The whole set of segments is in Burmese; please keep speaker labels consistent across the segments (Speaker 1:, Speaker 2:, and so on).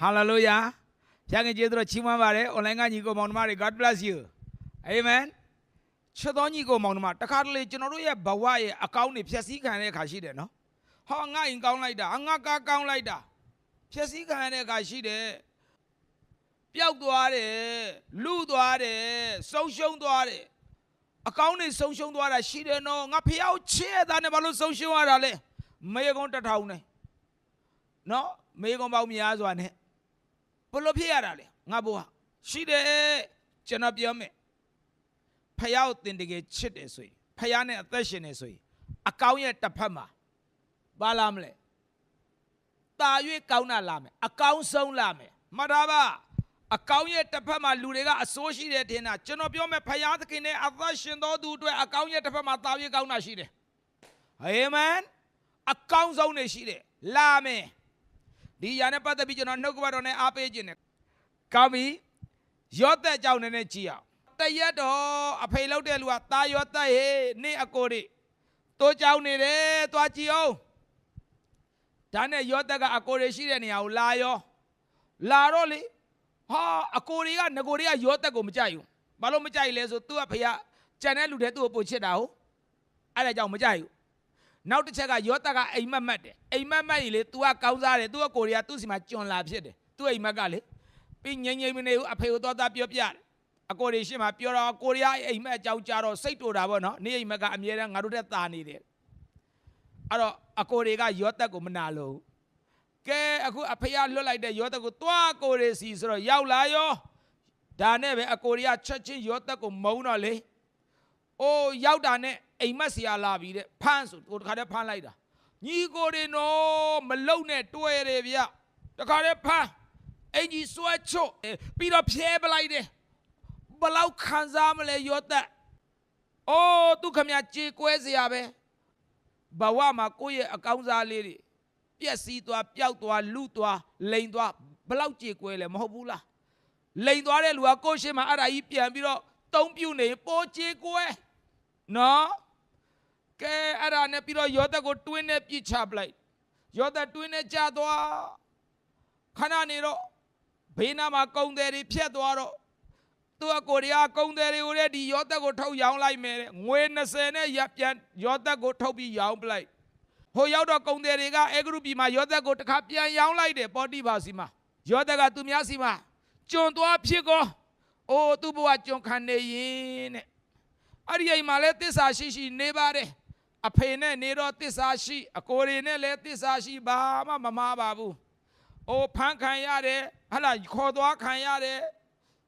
Speaker 1: ဟာလေလုယာဖခင်ကျေးဇူးတော်ချီးမွမ်းပါတယ် online ကညီကိုမောင်နှမတွေ God bless you amen ချစ်တော်ညီကိုမောင်နှမတခါတလေကျွန်တော်တို့ရဲ့ဘဝရဲ့အကောင်းတွေဖြည့်ဆည်းခံရတဲ့အခါရှိတယ်နော်ဟောငါအိမ်ကောင်းလိုက်တာအငါကားကောင်းလိုက်တာဖြည့်ဆည်းခံရတဲ့အခါရှိတယ်ပျောက်သွားတယ်လူသွားတယ်ဆုံးရှုံးသွားတယ်အကောင်းတွေဆုံးရှုံးသွားတာရှိတယ်နော်ငါဖះကိုချစ်ရတာနဲ့ဘာလို့ဆုံးရှုံးရတာလဲမေကုန်းတစ်ထောင်နဲ့နော်မေကုန်းပေါင်းများစွာနဲ့ ဘလို့ဖြစ်ရတာလဲငါဘိုးဟာရှိတယ်ကျွန်တော်ပြောမယ်ဖယားကိုတင်တကယ်ချစ်တယ်ဆိုရင်ဖယားနဲ့အသက်ရှင်နေဆိုရင်အကောင်းရဲ့တစ်ဖက်မှာဘာလာမလဲတာ၍ကောင်းတာလာမယ်အကောင်းဆုံးလာမယ်မှတ်သားပါအကောင်းရဲ့တစ်ဖက်မှာလူတွေကအစိုးရှိတယ်ထင်တာကျွန်တော်ပြောမယ်ဖယားသခင်နဲ့အသက်ရှင်တော်သူအတွက်အကောင်းရဲ့တစ်ဖက်မှာတာ၍ကောင်းတာရှိတယ်အာမင်အကောင်းဆုံးနေရှိတယ်လာမယ် ဒီຢာနဲ့ပတ်သက်ပြီးကျွန်တော်နှုတ်ကပတ်တော်နဲ့အားပေးခြင်းနဲ့ကောင်းပြီရော့သက်ကြောင့်လည်းကြည့်အောင်တရက်တော့အဖေလောက်တဲ့လူကตาရော့သက်ဟေးနေအကိုတွေတိုးကြောင်နေတယ်သွားကြည့်အောင်ဒါနဲ့ရော့သက်ကအကိုတွေရှိတဲ့နေရာကိုလာရောလာတော့လေဟာအကိုတွေကငကိုတွေကရော့သက်ကိုမကြိုက်ဘူးဘာလို့မကြိုက်လဲဆိုသူကဖေကကြံတဲ့လူတွေသူ့ကိုပို့ချစ်တာဟုတ်အဲ့ဒါကြောင့်မကြိုက်ဘူး နောက်တစ်ချက်ကယောသက်ကအိမ်မက်မက်တယ်အိမ်မက်မက်ကြီးလေ तू ကကောင်းစားတယ် तू ကကိုရီးယားသူ့စီမှာကျွံလာဖြစ်တယ် तू အိမ်မက်ကလေပြီးငိမ့်ငိမ့်မနေဘူးအဖေကိုတော့သားပြောပြတယ်အကိုရီရှင်းမှာပြောတော့ကိုရီးယားအိမ်မက်အကြောင်းကြားတော့စိတ်တူတာပေါ့နော်နေ့အိမ်မက်ကအမြဲတမ်းငါတို့တက်တာနေတယ်အဲ့တော့အကိုတွေကယောသက်ကိုမနာလို့ကဲအခုအဖေကလွတ်လိုက်တဲ့ယောသက်ကိုသွားကိုရီစီဆိုတော့ရောက်လာရောဒါနဲ့ပဲအကိုရီကချက်ချင်းယောသက်ကိုမုန်းတော့လေ ။အိုးရောက်တာနဲ့ အိမ်မက်ဆရာလာပြီတဲ့ဖမ်းဆိုကိုတခါတည်းဖမ်းလိုက်တာ။ညီကိုတွေနော်မလုံနဲ့တွဲတယ်ဗျ။တခါတည်းဖမ်းအင်ကြီးစွဲချွတ်အဲပြီးတော့ဖြဲပလိုက်တယ်။ဘလောက်ခံစားမလဲရောသက်။အိုးသူခမကြေကွဲစရာပဲ။ဘဝမှာကိုယ့်ရဲ့အကောင်းစားလေးတွေပြက်စီးသွားပျောက်သွားလူသွားလိန်သွားဘလောက်ကြေကွဲလဲမဟုတ်ဘူးလား။လိန်သွားတဲ့လူကကိုယ့်ရှေ့မှာအဲ့ဒါကြီးပြန်ပြီးတော့တုံးပြူနေပိုးကြေကွဲနော်ကဲ အဲ့ဒါနဲ့ပြီးတော့ယောသက်ကိုတွင်းနဲ့ပြစ်ချပလိုက်ယောသက်တွင်းနဲ့ကြသွားခဏနေတော့ဘေးနားမှာကုံတယ်တွေဖြတ်သွားတော့သူကကိုရီးယားကုံတယ်တွေကိုလည်းဒီယောသက်ကိုထုတ်ရောင်းလိုက်မယ်တဲ့ငွေ20နဲ့ရပြန်ယောသက်ကိုထုတ်ပြီးရောင်းပလိုက်ဟိုရောက်တော့ကုံတယ်တွေကအဲဂရုပြည်မှာယောသက်ကိုတစ်ခါပြန်ရောင်းလိုက်တယ်ပေါ်တိပါစီမှာယောသက်ကသူများစီမှာကျွံသွားဖြစ်ကောအိုးသူ့ဘဝကျွံခံနေရင်တဲ့အဲ့ဒီအိမ်မှာလည်းတစ္ဆာရှိရှိနေပါတယ် အဖေနဲ့နေတော့တစ္ဆာရှိ အကိုတွေနဲ့လည်းတစ္ဆာရှိဘာမှမမားပါဘူး။အိုဖန်ခံရတယ်ဟလာခေါ်သွားခံရတယ်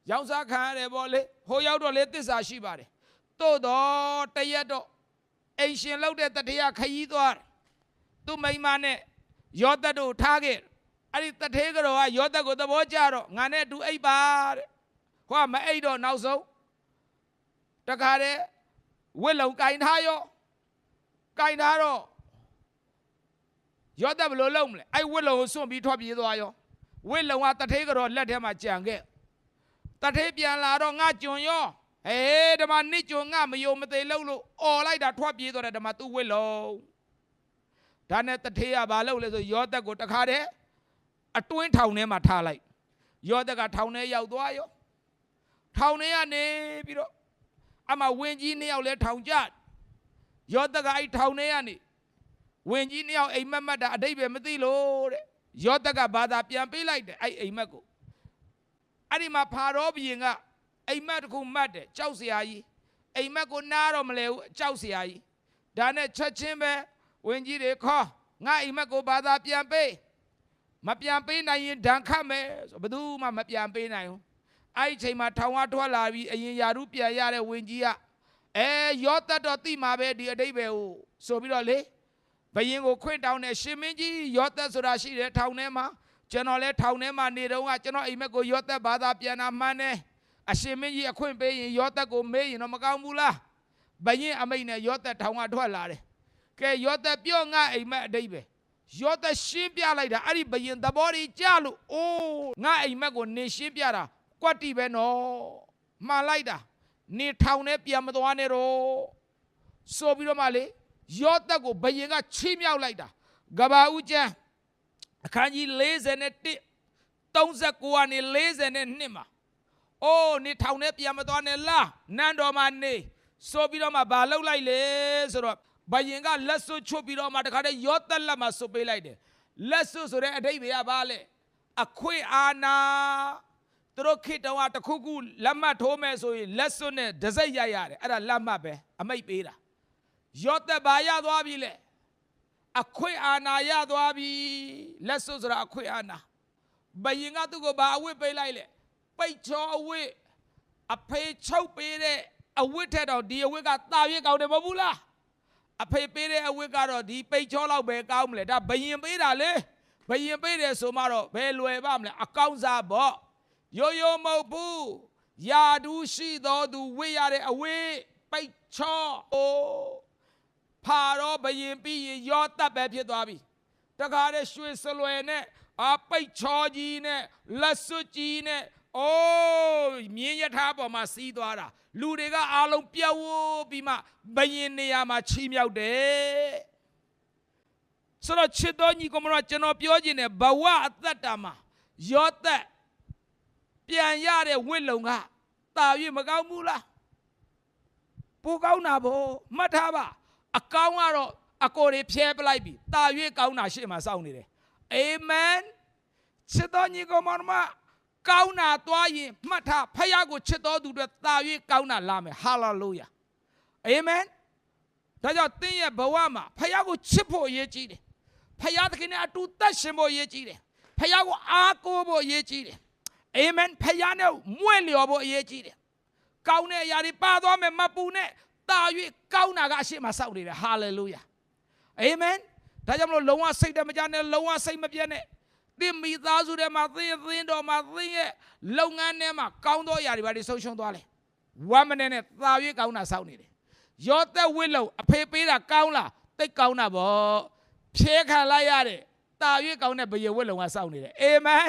Speaker 1: ရောင်းစားခံရတယ်ဗောလေဟိုရောက်တော့လေတစ္ဆာရှိပါတယ်။သို့တော့တရက်တော့အိမ်ရှင်လောက်တဲ့တထေးကခยีသွားတယ်။သူ့မိန်းမနဲ့ယောသက်တို့ထားခဲ့တယ်အဲ့ဒီတထေးကတော့ကယောသက်ကိုသဘောကျတော့ငါနဲ့အတူအိပ်ပါတဲ့။ဟိုကမအိပ်တော့နောက်ဆုံးတခါတည်းဝစ်လုံကင်ထားရော ကင်ထားတော့ရောတက်ဘယ်လို့လုံးမလဲအဲ့ဝစ်လုံကိုစွန့်ပြီးထွက်ပြေးသွားရောဝစ်လုံကတထေးကတော့လက်ထဲမှာကြံခဲ့တထေးပြန်လာတော့ငါကြွန်ရောဟေးဓမ္မနစ်ကြွန်ငါမယုံမသေးလို့လို့អော်လိုက်တာထွက်ပြေးသွားတယ်ဓမ္မသူ့ဝစ်လုံဒါနဲ့တထေးကဘာလုပ်လဲဆိုရောတက်ကိုတခါတည်းအတွင်းထောင်ထဲမှာထားလိုက်ရောတက်ကထောင်ထဲရောက်သွားရောထောင်ထဲကနေပြီးတော့အမဝင်ကြီးနှစ်ယောက်လဲထောင်ကြ ရောတက်ကအဲ့ထောင်ထဲကနေဝင်ကြီးနှစ်ယောက်အိမ်မက်မက်တာအတိတ်ပဲမသိလို့တဲ့ရောတက်ကဘာသာပြန်ပေးလိုက်တယ်အဲ့အိမ်မက်ကိုအဲ့ဒီမှာဖာရောဘီရင်ကအိမ်မက်တစ်ခုမတ်တယ်ကြောက်စရာကြီးအိမ်မက်ကိုနားတော့မလဲဘူးကြောက်စရာကြီးဒါနဲ့ချက်ချင်းပဲဝင်ကြီးတွေခေါ်ငါအိမ်မက်ကိုဘာသာပြန်ပေးမပြန်ပေးနိုင်ရင်ဒဏ်ခတ်မယ်ဆိုဘယ်သူမှမပြန်ပေးနိုင်ဘူးအဲ့ဒီချိန်မှာထောင်ဝထွက်လာပြီးအရင်ယာရုပြန်ရတဲ့ဝင်ကြီးက အဲရောတတ်တော့တိမှာပဲဒီအတိတ်ပဲဟိုဆိုပြီးတော့လေဘယင်ကိုခွင့်တောင်းတယ်ရှင်မင်းကြီးရောတတ်ဆိုတာရှိတယ်ထောင်ထဲမှာကျွန်တော်လဲထောင်ထဲမှာနေတော့ကကျွန်တော်အိမ်မက်ကိုရောတတ်ဘာသာပြန်တာမှန်းတယ်အရှင်မင်းကြီးအခွင့်ပေးရင်ရောတတ်ကိုမေးရင်တော့မကောင်းဘူးလားဘယင်အမိတ်နဲ့ရောတတ်ထောင်ကထွက်လာတယ်ကဲရောတတ်ပြောငါအိမ်မက်အတိတ်ပဲရောတတ်ရှင်းပြလိုက်တာအဲ့ဒီဘယင်သဘောကြီးကြလို့အိုးငါအိမ်မက်ကိုနေရှင်းပြတာကွက်တီပဲနော်မှန်လိုက်တာ နေထောင်နဲ့ပြန်မသွားနဲ့တော့ဆိုပြီးတော့မှလေယောသက်ကိုဘယင်ကချီးမြှောက်လိုက်တာကဘာဦးကျမ်းအခန်းကြီး41 39ကနေ40နဲ့နှစ်မှာအိုးနေထောင်နဲ့ပြန်မသွားနဲ့လားနန်းတော်မှာနေဆိုပြီးတော့မှဘာလုပ်လိုက်လဲဆိုတော့ဘယင်ကလက်စွပ်ချွတ်ပြီးတော့မှတခါတည်းရောသက်လက်မှာစွပ်ပေးလိုက်တယ်လက်စွပ်ဆိုတဲ့အဓိပ္ပာယ်ကဘာလဲအခွင့်အာဏာ သူတို့ခေတ္တကတစ်ခုခုလက်မှတ်ထိုးမယ်ဆိုရင်လက်စွပ်နဲ့ဒစိမ့်ရိုက်ရတယ်အဲ့ဒါလက်မှတ်ပဲအမိတ်ပေးတာရောသက်ဘာရသွားပြီလဲအခွင့်အာဏာရသွားပြီလက်စွပ်ဆိုတာအခွင့်အာဏာဘယင်ကသူ့ကိုဘာအဝတ်ပေးလိုက်လဲပိတ်ချောအဝတ်အဖေချုပ်ပေးတဲ့အဝတ်ထက်တော့ဒီအဝတ်ကတာရွေးကောင်းတယ်မဟုတ်ဘူးလားအဖေပေးတဲ့အဝတ်ကတော့ဒီပိတ်ချောလောက်ပဲကောင်းမလဲဒါဘယင်ပေးတာလေဘယင်ပေးတယ်ဆိုမှတော့ဘယ်လွယ်ပါမလဲအကောင်းစားပေါ့ ရိုးရိုးမဟုတ်ဘူးယာဒူးရှိတော်သူဝေ့ရတဲ့အဝတ်ပိတ်ချောအိုးဖာတော့ဘယင်ပြီးရင်ရောတတ်ပဲဖြစ်သွားပြီတခါတည်းရွှေစလွယ်နဲ့အပိတ်ချောကြီးနဲ့လက်စွပ်ကြီးနဲ့အိုးမြင်းရထားပေါ်မှာစီးသွားတာလူတွေကအားလုံးပြတ်ဝပြီးမှဘယင်နေရာမှာချီးမြှောက်တယ်ဆိုတော့ချစ်တော်ညီကောင်မတော်ကျွန်တော်ပြောခြင်းနဲ့ဘဝအသက်တာမှာရောသက် ပြန်ရတဲ့ဝိလုံကတာ၍မကောင်းဘူးလားပိုကောင်းတာဗောမှတ်ထားပါအကောင်းကတော့အကိုတွေဖြဲပလိုက်ပြီတာ၍ကောင်းတာရှေ့မှာစောင့်နေတယ်အာမင်ချစ်တော်ညီကောင်မတော်မကောင်းတာသွားရင်မှတ်ထားဖခင်ကိုချစ်တော်သူတွေတာ၍ကောင်းတာလာမယ်ဟာလေလုယာအာမင်ဒါကြောင့်သင်ရဲ့ဘဝမှာဖခင်ကိုချစ်ဖို့အရေးကြီးတယ်ဖခင်သခင်နဲ့အတူသက်ရှင်ဖို့အရေးကြီးတယ်ဖခင်ကိုအားကိုးဖို့အရေးကြီးတယ် အာမင်ဖခင်နဲ့မွေ့လျော်ဖို့အရေးကြီးတယ်ကောင်းတဲ့အရာတွေပါသွားမယ်မပူနဲ့တာ၍ကောင်းတာကအရှိမစောက်နေတယ်ဟာလေလုယာအာမင်ဒါကြောင့်မလို့လုံးဝစိတ်တမကြနဲ့လုံးဝစိတ်မပြတ်နဲ့သင်မိသားစုထဲမှာသင်သင်တော်မှာသင်ရဲ့လုပ်ငန်းထဲမှာကောင်းသောအရာတွေဘာတွေဆုံးရှုံးသွားလဲဝမ်းမနဲ့နဲ့တာ၍ကောင်းတာစောက်နေတယ်ရောသက်ဝိလုံအဖေပေးတာကောင်းလားတိတ်ကောင်းတာဗောဖြဲခံလိုက်ရတယ်တာ၍ကောင်းတဲ့ဘယေဝိလုံကစောက်နေတယ်အာမင်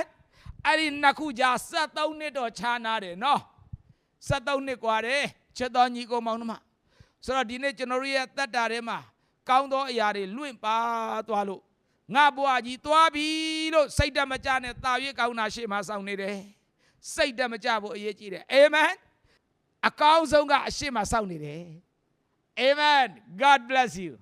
Speaker 1: အဲ့ဒီနှစ်ခုကြာ73နှစ်တော့ခြားနာတယ်နော် 73နှစ်กว่าတယ်ချက်တော်ညီကိုမောင်နှမဆိုတော့ဒီနေ့ကျွန်တော်တို့ရဲ့တက်တာထဲမှာကောင်းသောအရာတွေလွင့်ပါသွားလို့ငါဘွားကြီးသွားပြီလို့စိတ်တမကြနဲ့တာ၍ကောင်းတာရှေ့မှာစောင့်နေတယ်စိတ်တမကြဖို့အရေးကြီးတယ်အာမင်အကောင်းဆုံးကအရှေ့မှာစောင့်နေတယ်အာမင် God bless you